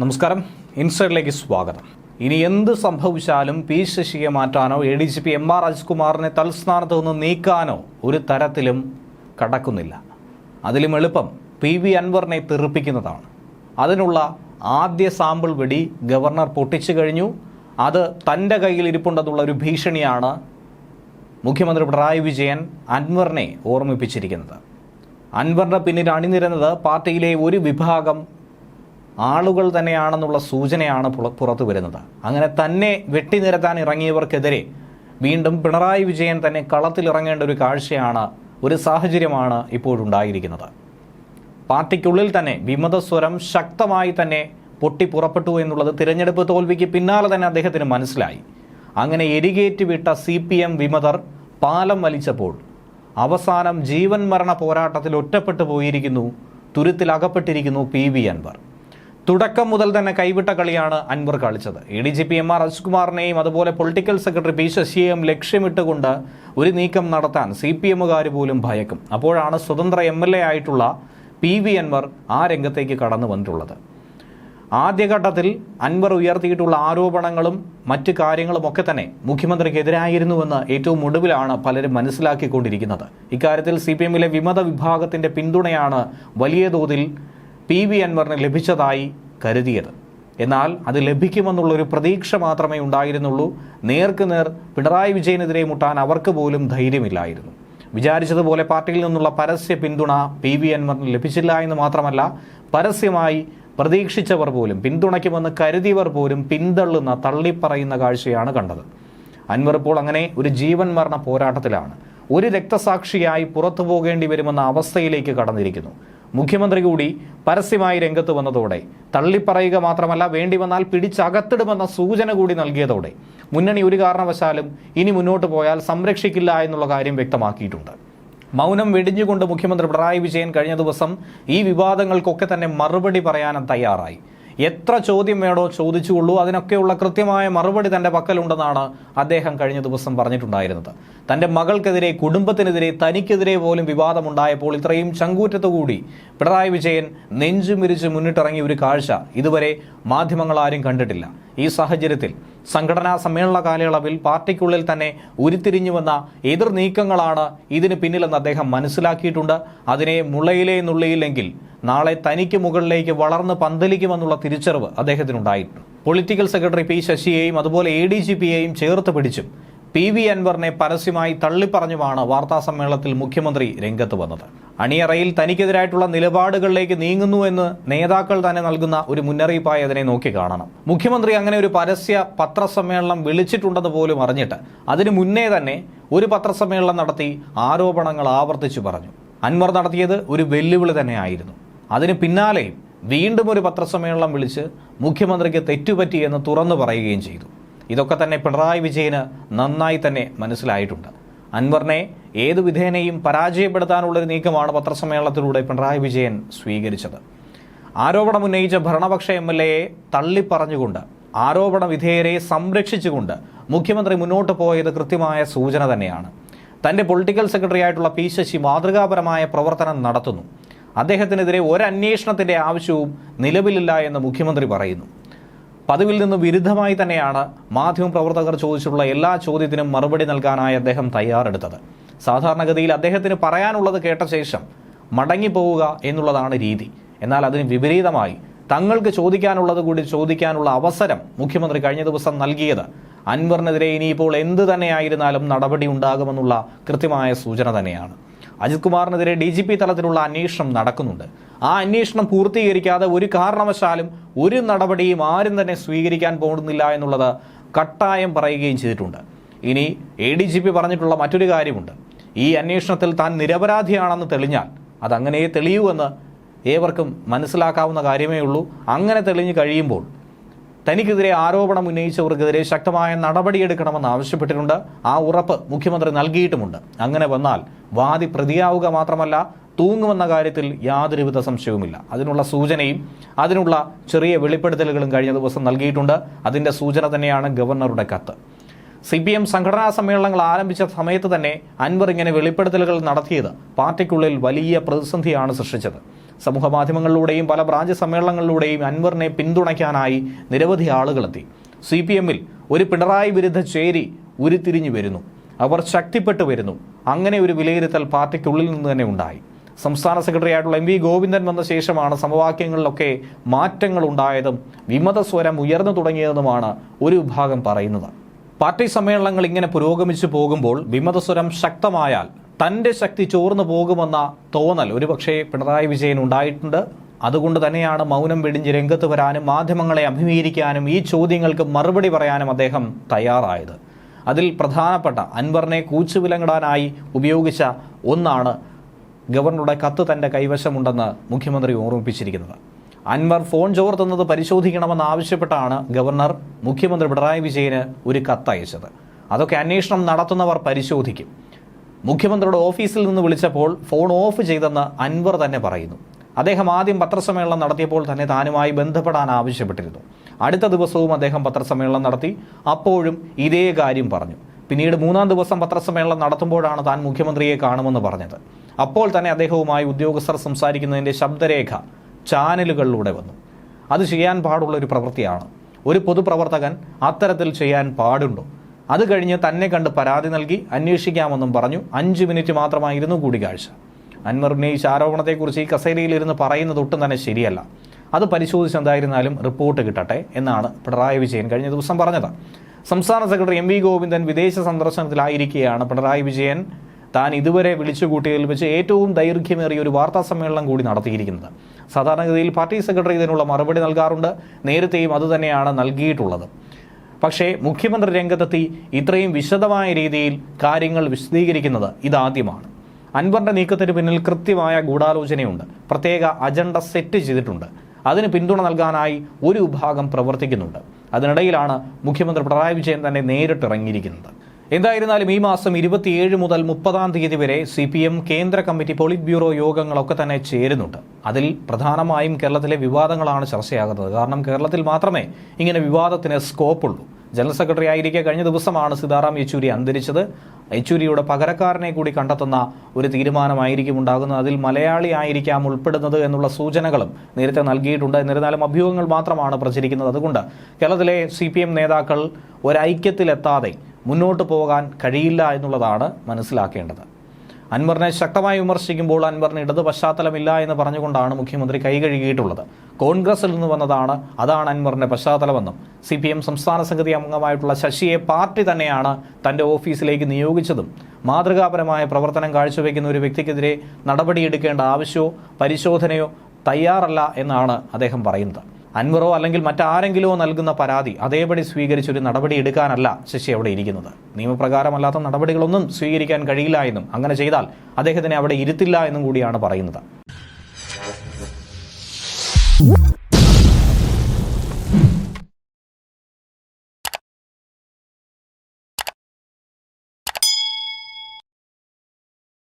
നമസ്കാരം. ഇൻസൈഡിലേക്ക് സ്വാഗതം. ഇനി എന്ത് സംഭവിച്ചാലും പി ശശിയെ മാറ്റാനോ A D G P M R രാജ്കുമാറിനെ തൽസ്ഥാനത്ത് നിന്ന് നീക്കാനോ ഒരു തരത്തിലും കടക്കുന്നില്ല. അതിലും എളുപ്പം പി വി അൻവറിനെ തെറിപ്പിക്കുന്നതാണ്. അതിനുള്ള ആദ്യ സാമ്പിൾ വെടി ഗവർണർ പൊട്ടിച്ചു കഴിഞ്ഞു. അത് തന്റെ കയ്യിൽ ഇരിപ്പുണ്ടെന്നുള്ള ഒരു ഭീഷണിയാണ് മുഖ്യമന്ത്രി പിണറായി വിജയൻ അൻവറിനെ ഓർമ്മിപ്പിച്ചിരിക്കുന്നത്. അൻവറിന് പിന്നിൽ അണിനിരുന്നത് പാർട്ടിയിലെ ഒരു വിഭാഗം ആളുകൾ തന്നെയാണെന്നുള്ള സൂചനയാണ് പുറ- പുറത്തു വരുന്നത്. അങ്ങനെ തന്നെ വെട്ടിനിരത്താൻ ഇറങ്ങിയവർക്കെതിരെ വീണ്ടും പിണറായി വിജയൻ തന്നെ കളത്തിലിറങ്ങേണ്ട ഒരു കാഴ്ചയാണ് ഒരു സാഹചര്യമാണ് ഇപ്പോഴുണ്ടായിരിക്കുന്നത്. പാർട്ടിക്കുള്ളിൽ തന്നെ വിമതസ്വരം ശക്തമായി തന്നെ പൊട്ടി പുറപ്പെട്ടു എന്നുള്ളത് തിരഞ്ഞെടുപ്പ് തോൽവിക്ക് പിന്നാലെ തന്നെ അദ്ദേഹത്തിന് മനസ്സിലായി. അങ്ങനെ എരികേറ്റ് വിട്ട സി പി എം വിമതർ പാലം വലിച്ചപ്പോൾ അവസാനം ജീവൻ മരണ പോരാട്ടത്തിൽ ഒറ്റപ്പെട്ടു പോയിരിക്കുന്നു തുരുത്തിലകപ്പെട്ടിരിക്കുന്നു പി വി അൻവർ. തുടക്കം മുതൽ തന്നെ കൈവിട്ട കളിയാണ് അൻവർ കളിച്ചത് A D G P M R അജികുമാറിനെയും അതുപോലെ പൊളിറ്റിക്കൽ സെക്രട്ടറി പി ശശിയെയും ലക്ഷ്യമിട്ടുകൊണ്ട് ഒരു നീക്കം നടത്താൻ സി പി എമ്മുകാർ പോലും ഭയക്കും. അപ്പോഴാണ് സ്വതന്ത്ര എം എൽ എ ആയിട്ടുള്ള പി വി അൻവർ ആ രംഗത്തേക്ക് കടന്നു വന്നിട്ടുള്ളത്. ആദ്യഘട്ടത്തിൽ അൻവർ ഉയർത്തിയിട്ടുള്ള ആരോപണങ്ങളും മറ്റ് കാര്യങ്ങളും ഒക്കെ തന്നെ മുഖ്യമന്ത്രിക്കെതിരായിരുന്നുവെന്ന് ഏറ്റവും ഒടുവിലാണ് പലരും മനസ്സിലാക്കിക്കൊണ്ടിരിക്കുന്നത്. ഇക്കാര്യത്തിൽ സി പി എമ്മിലെ വിമത വിഭാഗത്തിന്റെ പിന്തുണയാണ് വലിയ തോതിൽ പി വി അൻവറിന് ലഭിച്ചതായി കരുതിയത്. എന്നാൽ അത് ലഭിക്കുമെന്നുള്ളൊരു പ്രതീക്ഷ മാത്രമേ ഉണ്ടായിരുന്നുള്ളൂ. നേർക്ക് നേർ പിണറായി വിജയനെതിരെ മുട്ടാൻ അവർക്ക് പോലും ധൈര്യമില്ലായിരുന്നു. വിചാരിച്ചതുപോലെ പാർട്ടിയിൽ നിന്നുള്ള പരസ്യ പിന്തുണ പി വി അൻവറിന് ലഭിച്ചില്ല എന്ന് മാത്രമല്ല പരസ്യമായി പ്രതീക്ഷിച്ചവർ പോലും പിന്തുണയ്ക്കുമെന്ന് കരുതിയവർ പോലും പിന്തള്ളുന്ന തള്ളിപ്പറയുന്ന കാഴ്ചയാണ് കണ്ടത്. അൻവർ ഇപ്പോൾ അങ്ങനെ ഒരു ജീവൻ മരണ പോരാട്ടത്തിലാണ്. ഒരു രക്തസാക്ഷിയായി പുറത്തു പോകേണ്ടി വരുമെന്ന അവസ്ഥയിലേക്ക് കടന്നിരിക്കുന്നു. മുഖ്യമന്ത്രി കൂടി പരസ്യമായി രംഗത്ത് വന്നതോടെ തള്ളിപ്പറയുക മാത്രമല്ല വേണ്ടി വന്നാൽ പിടിച്ചകത്തിടുമെന്ന സൂചന കൂടി നൽകിയതോടെ മുന്നണി ഒരു കാരണവശാലും ഇനി മുന്നോട്ട് പോയാൽ സംരക്ഷിക്കില്ല എന്നുള്ള കാര്യം വ്യക്തമാക്കിയിട്ടുണ്ട്. മൗനം വെടിഞ്ഞുകൊണ്ട് മുഖ്യമന്ത്രി പിണറായി വിജയൻ കഴിഞ്ഞ ദിവസം ഈ വിവാദങ്ങൾക്കൊക്കെ തന്നെ മറുപടി പറയാനും തയ്യാറായി. എത്ര ചോദ്യം വേണോ ചോദിച്ചുകൊള്ളൂ. അതിനൊക്കെയുള്ള കൃത്യമായ മറുപടി തന്റെ പക്കലുണ്ടെന്നാണ് അദ്ദേഹം കഴിഞ്ഞ ദിവസം പറഞ്ഞിട്ടുണ്ടായിരുന്നത്. തന്റെ മകൾക്കെതിരെ കുടുംബത്തിനെതിരെ തനിക്കെതിരെ പോലും വിവാദമുണ്ടായപ്പോൾ ഇത്രയും ചങ്കൂറ്റത്തുകൂടി പിണറായി വിജയൻ നെഞ്ചുമിരിച്ച് മുന്നിട്ടിറങ്ങിയ ഒരു കാഴ്ച ഇതുവരെ മാധ്യമങ്ങൾ ആരും കണ്ടിട്ടില്ല. ഈ സാഹചര്യത്തിൽ സംഘടനാ സമ്മേളന കാലയളവിൽ പാർട്ടിക്കുള്ളിൽ തന്നെ ഉരുത്തിരിഞ്ഞു വന്ന എതിർ നീക്കങ്ങളാണ് ഇതിന് പിന്നിലെന്ന് അദ്ദേഹം മനസ്സിലാക്കിയിട്ടുണ്ട്. അതിനെ മുളയിലേ നുള്ളിയില്ലെങ്കിൽ നാളെ തനിക്ക് മുകളിലേക്ക് വളർന്ന് പന്തലിക്കുമെന്നുള്ള തിരിച്ചറിവ് അദ്ദേഹത്തിനുണ്ടായിട്ടുണ്ട്. പൊളിറ്റിക്കൽ സെക്രട്ടറി പി ശശിയെയും അതുപോലെ എ ഡി ജി പിയെയും ചേർത്ത് പിടിച്ചും പി വി അൻവറിനെ പരസ്യമായി തള്ളിപ്പറഞ്ഞുമാണ് വാർത്താ സമ്മേളനത്തിൽ മുഖ്യമന്ത്രി രംഗത്ത് വന്നത്. അണിയറയിൽ തനിക്കെതിരായിട്ടുള്ള നിലപാടുകളിലേക്ക് നീങ്ങുന്നു എന്ന് നേതാക്കൾ തന്നെ നൽകുന്ന ഒരു മുന്നറിയിപ്പായി അതിനെ നോക്കി കാണണം. മുഖ്യമന്ത്രി അങ്ങനെ ഒരു പരസ്യ പത്രസമ്മേളനം വിളിച്ചിട്ടുണ്ടെന്ന് പോലും അറിഞ്ഞിട്ട് അതിനു മുന്നേ തന്നെ ഒരു പത്രസമ്മേളനം നടത്തി ആരോപണങ്ങൾ ആവർത്തിച്ചു പറഞ്ഞു. അൻവർ നടത്തിയത് ഒരു വെല്ലുവിളി തന്നെയായിരുന്നു. അതിന് പിന്നാലെയും വീണ്ടും ഒരു പത്രസമ്മേളനം വിളിച്ച് മുഖ്യമന്ത്രിക്ക് തെറ്റുപറ്റിയെന്ന് തുറന്നു പറയുകയും ചെയ്തു. ഇതൊക്കെ തന്നെ പിണറായി വിജയന് നന്നായി തന്നെ മനസ്സിലായിട്ടുണ്ട്. അൻവറിനെ ഏതു വിധേനയും പരാജയപ്പെടുത്താനുള്ളൊരു നീക്കമാണ് പത്രസമ്മേളനത്തിലൂടെ പിണറായി വിജയൻ സ്വീകരിച്ചത്. ആരോപണം ഉന്നയിച്ച ഭരണപക്ഷ എം എൽ എയെ തള്ളിപ്പറഞ്ഞുകൊണ്ട് ആരോപണ വിധേയരെ സംരക്ഷിച്ചുകൊണ്ട് മുഖ്യമന്ത്രി മുന്നോട്ട് പോയത് കൃത്യമായ സൂചന തന്നെയാണ്. തന്റെ പൊളിറ്റിക്കൽ സെക്രട്ടറി ആയിട്ടുള്ള പി ശശി മാതൃകാപരമായ പ്രവർത്തനം നടത്തുന്നു. അദ്ദേഹത്തിനെതിരെ ഒരു ആവശ്യവും നിലവിലില്ല എന്ന് മുഖ്യമന്ത്രി പറയുന്നു. പതിവിൽ നിന്ന് വിരുദ്ധമായി തന്നെയാണ് മാധ്യമപ്രവർത്തകർ ചോദിച്ചിട്ടുള്ള എല്ലാ ചോദ്യത്തിനും മറുപടി നൽകാനായി അദ്ദേഹം തയ്യാറെടുത്തത്. സാധാരണഗതിയിൽ അദ്ദേഹത്തിന് പറയാനുള്ളത് കേട്ട ശേഷം മടങ്ങിപ്പോവുക എന്നുള്ളതാണ് രീതി. എന്നാൽ അതിന് വിപരീതമായി തങ്ങൾക്ക് ചോദിക്കാനുള്ളത് കൂടി ചോദിക്കാനുള്ള അവസരം മുഖ്യമന്ത്രി കഴിഞ്ഞ ദിവസം നൽകിയത് അൻവറിനെതിരെ ഇനിയിപ്പോൾ എന്ത് തന്നെയായിരുന്നാലും നടപടി ഉണ്ടാകുമെന്നുള്ള കൃത്യമായ സൂചന തന്നെയാണ്. അജിത് കുമാറിനെതിരെ ഡി ജി പി തലത്തിലുള്ള അന്വേഷണം നടക്കുന്നുണ്ട്. ആ അന്വേഷണം പൂർത്തീകരിക്കാതെ ഒരു കാരണവശാലും ഒരു നടപടിയും ആരും തന്നെ സ്വീകരിക്കാൻ പോകുന്നില്ല എന്നുള്ളത് കട്ടായം പറയുകയും ചെയ്തിട്ടുണ്ട്. ഇനി എ ഡി ജി പി പറഞ്ഞിട്ടുള്ള മറ്റൊരു കാര്യമുണ്ട്. ഈ അന്വേഷണത്തിൽ താൻ നിരപരാധിയാണെന്ന് തെളിഞ്ഞാൽ അതങ്ങനെ തെളിയൂ എന്ന് ഏവർക്കും മനസ്സിലാക്കാവുന്ന കാര്യമേ ഉള്ളൂ. അങ്ങനെ തെളിഞ്ഞു കഴിയുമ്പോൾ തനിക്കെതിരെ ആരോപണം ഉന്നയിച്ചവർക്കെതിരെ ശക്തമായ നടപടിയെടുക്കണമെന്ന് ആവശ്യപ്പെട്ടിട്ടുണ്ട്. ആ ഉറപ്പ് മുഖ്യമന്ത്രി നൽകിയിട്ടുമുണ്ട്. അങ്ങനെ വന്നാൽ വാദി പ്രതിയാവുക മാത്രമല്ല തൂങ്ങുമെന്ന കാര്യത്തിൽ യാതൊരുവിധ സംശയവുമില്ല. അതിനുള്ള സൂചനയും അതിനുള്ള ചെറിയ വെളിപ്പെടുത്തലുകളും കഴിഞ്ഞ ദിവസം നൽകിയിട്ടുണ്ട്. അതിന്റെ സൂചന തന്നെയാണ് ഗവർണറുടെ കത്ത്. സി പി എം സംഘടനാ സമ്മേളനങ്ങൾ ആരംഭിച്ച സമയത്ത് തന്നെ അൻവർ ഇങ്ങനെ വെളിപ്പെടുത്തലുകൾ നടത്തിയത് പാർട്ടിക്കുള്ളിൽ വലിയ പ്രതിസന്ധിയാണ് സൃഷ്ടിച്ചത്. സമൂഹ മാധ്യമങ്ങളിലൂടെയും പല ബ്രാഞ്ച് സമ്മേളനങ്ങളിലൂടെയും അൻവറിനെ പിന്തുണയ്ക്കാനായി നിരവധി ആളുകളെത്തി. സി പി എമ്മിൽ ഒരു പിണറായി വിരുദ്ധ ചേരി ഉരുത്തിരിഞ്ഞു വരുന്നു. അവർ ശക്തിപ്പെട്ടു വരുന്നു. അങ്ങനെ ഒരു വിലയിരുത്തൽ പാർട്ടിക്കുള്ളിൽ നിന്ന് തന്നെ ഉണ്ടായി. സംസ്ഥാന സെക്രട്ടറി ആയിട്ടുള്ള എം വി ഗോവിന്ദൻ വന്ന ശേഷമാണ് സമവാക്യങ്ങളിലൊക്കെ മാറ്റങ്ങൾ ഉണ്ടായതും വിമത സ്വരം ഉയർന്നു തുടങ്ങിയതുമാണ് ഒരു വിഭാഗം പറയുന്നത്. പാർട്ടി സമ്മേളനങ്ങൾ ഇങ്ങനെ പുരോഗമിച്ചു പോകുമ്പോൾ വിമതസ്വരം ശക്തമായാൽ തന്റെ ശക്തി ചോർന്നു പോകുമെന്ന തോന്നൽ. ഒരുപക്ഷെ പിണറായി വിജയൻ ഉണ്ടായിട്ടുണ്ട്. അതുകൊണ്ട് തന്നെയാണ് മൗനം വെടിഞ്ഞ് രംഗത്ത് വരാനും മാധ്യമങ്ങളെ അഭിമുഖീകരിക്കാനും ഈ ചോദ്യങ്ങൾക്ക് മറുപടി പറയാനും അദ്ദേഹം തയ്യാറായത്. അതിൽ പ്രധാനപ്പെട്ട അൻവറിനെ കൂച്ചുവിലങ്ങിടാനായി ഉപയോഗിച്ച ഒന്നാണ് ഗവർണറുടെ കത്ത് തന്റെ കൈവശമുണ്ടെന്ന് മുഖ്യമന്ത്രി ഓർമ്മിപ്പിച്ചിരിക്കുന്നത്. അൻവർ ഫോൺ ചോർത്തുന്നത് പരിശോധിക്കണമെന്ന് ആവശ്യപ്പെട്ടാണ് ഗവർണർ മുഖ്യമന്ത്രി പിണറായി വിജയന് ഒരു കത്തയച്ചത്. അതൊക്കെ അന്വേഷണം നടത്തുന്നവർ പരിശോധിക്കും. മുഖ്യമന്ത്രിയുടെ ഓഫീസിൽ നിന്ന് വിളിച്ചപ്പോൾ ഫോൺ ഓഫ് ചെയ്തെന്ന് അൻവർ തന്നെ പറയുന്നു. അദ്ദേഹം ആദ്യം പത്രസമ്മേളനം നടത്തിയപ്പോൾ തന്നെ താനുമായി ബന്ധപ്പെടാൻ ആവശ്യപ്പെട്ടിരുന്നു. അടുത്ത ദിവസവും അദ്ദേഹം പത്രസമ്മേളനം നടത്തി. അപ്പോഴും ഇതേ കാര്യം പറഞ്ഞു. പിന്നീട് മൂന്നാം ദിവസം പത്രസമ്മേളനം നടത്തുമ്പോഴാണ് താൻ മുഖ്യമന്ത്രിയെ കാണുമെന്ന് പറഞ്ഞത്. അപ്പോൾ തന്നെ അദ്ദേഹവുമായി ഉദ്യോഗസ്ഥർ സംസാരിക്കുന്നതിന്റെ ശബ്ദരേഖ ചാനലുകളിലൂടെ വന്നു. അത് ചെയ്യാൻ പാടുള്ള ഒരു പ്രവൃത്തിയാണ്. ഒരു പൊതുപ്രവർത്തകൻ അത്തരത്തിൽ ചെയ്യാൻ പാടുണ്ടോ? അത് കഴിഞ്ഞ് തന്നെ കണ്ട് പരാതി നൽകി അന്വേഷിക്കാമെന്നും പറഞ്ഞു. അഞ്ച് മിനിറ്റ് മാത്രമായിരുന്നു കൂടിക്കാഴ്ച. അൻവർ ഉന്നയിച്ച ആരോപണത്തെക്കുറിച്ച് ഈ കസേരയിലിരുന്ന് പറയുന്നത് ഒട്ടും തന്നെ ശരിയല്ല. അത് പരിശോധിച്ച് എന്തായിരുന്നാലും റിപ്പോർട്ട് കിട്ടട്ടെ എന്നാണ് പിണറായി വിജയൻ കഴിഞ്ഞ ദിവസം പറഞ്ഞത്. സംസ്ഥാന സെക്രട്ടറി എം വി ഗോവിന്ദൻ വിദേശ സന്ദർശനത്തിലായിരിക്കെയാണ് പിണറായി വിജയൻ താൻ ഇതുവരെ വിളിച്ചുകൂട്ടിയതിൽ വെച്ച് ഏറ്റവും ദൈർഘ്യമേറിയ ഒരു വാർത്താ സമ്മേളനം കൂടി നടത്തിയിരിക്കുന്നത്. സാധാരണഗതിയിൽ പാർട്ടി സെക്രട്ടറി ഇതിനുള്ള മറുപടി നൽകാറുണ്ട്. നേരത്തെയും അതുതന്നെയാണ് നൽകിയിട്ടുള്ളത്. പക്ഷേ മുഖ്യമന്ത്രി രംഗത്തെത്തി ഇത്രയും വിശദമായ രീതിയിൽ കാര്യങ്ങൾ വിശദീകരിക്കുന്നത് ഇതാദ്യമാണ്. അൻവറിന്റെ നീക്കത്തിന് പിന്നിൽ കൃത്യമായ ഗൂഢാലോചനയുണ്ട്. പ്രത്യേക അജണ്ട സെറ്റ് ചെയ്തിട്ടുണ്ട്. അതിന് പിന്തുണ നൽകാനായി ഒരു വിഭാഗം പ്രവർത്തിക്കുന്നുണ്ട്. അതിനിടയിലാണ് മുഖ്യമന്ത്രി പിണറായി വിജയൻ തന്നെ നേരിട്ടിറങ്ങിയിരിക്കുന്നത്. എന്തായിരുന്നാലും ഈ മാസം ഇരുപത്തിയേഴ് മുതൽ മുപ്പതാം തീയതി വരെ സി പി എം കേന്ദ്ര കമ്മിറ്റി പോളിറ്റ് ബ്യൂറോ യോഗങ്ങളൊക്കെ തന്നെ ചേരുന്നുണ്ട്. അതിൽ പ്രധാനമായും കേരളത്തിലെ വിവാദങ്ങളാണ് ചർച്ചയാകുന്നത്. കാരണം കേരളത്തിൽ മാത്രമേ ഇങ്ങനെ വിവാദത്തിന് സ്കോപ്പുള്ളൂ. ജനറൽ സെക്രട്ടറി ആയിരിക്കെ കഴിഞ്ഞ ദിവസമാണ് സീതാറാം യെച്ചൂരി അന്തരിച്ചത്. യെച്ചൂരിയുടെ പകരക്കാരനെ കൂടി കണ്ടെത്തുന്ന ഒരു തീരുമാനമായിരിക്കും ഉണ്ടാകുന്നത്. അതിൽ മലയാളി ആയിരിക്കാം ഉൾപ്പെടുന്നത് എന്നുള്ള സൂചനകളും നേരത്തെ നൽകിയിട്ടുണ്ട്. എന്നിരുന്നാലും അഭ്യൂഹങ്ങൾ മാത്രമാണ് പ്രചരിക്കുന്നത്. അതുകൊണ്ട് കേരളത്തിലെ സി നേതാക്കൾ ഒരൈക്യത്തിലെത്താതെ മുന്നോട്ട് പോകാൻ കഴിയില്ല എന്നുള്ളതാണ് മനസ്സിലാക്കേണ്ടത്. അൻവറിനെ ശക്തമായി വിമർശിക്കുമ്പോൾ അൻവറിന് ഇടത് പശ്ചാത്തലമില്ല എന്ന് പറഞ്ഞുകൊണ്ടാണ് മുഖ്യമന്ത്രി കൈകഴുകിയിട്ടുള്ളത് കോൺഗ്രസിൽ നിന്ന് വന്നതാണ് അതാണ് അൻവറിന്റെ പശ്ചാത്തലമെന്നും സി പി എം സംസ്ഥാന സമിതി അംഗമായിട്ടുള്ള ശശിയെ പാർട്ടി തന്നെയാണ് തന്റെ ഓഫീസിലേക്ക് നിയോഗിച്ചതും. മാതൃകാപരമായ പ്രവർത്തനം കാഴ്ചവെക്കുന്ന ഒരു വ്യക്തിക്കെതിരെ നടപടിയെടുക്കേണ്ട ആവശ്യമോ പരിശോധനയോ തയ്യാറല്ല എന്നാണ് അദ്ദേഹം പറയുന്നത്. അൻവറോ അല്ലെങ്കിൽ മറ്റാരെങ്കിലുമോ നൽകുന്ന പരാതി അതേപടി സ്വീകരിച്ചൊരു നടപടി എടുക്കാനല്ല ശശി അവിടെ ഇരിക്കുന്നത്. നിയമപ്രകാരമല്ലാത്ത നടപടികളൊന്നും സ്വീകരിക്കാൻ കഴിയില്ല എന്നും അങ്ങനെ ചെയ്താൽ അദ്ദേഹത്തിനെ അവിടെ ഇരുത്തില്ല എന്നും കൂടിയാണ് പറയുന്നത്.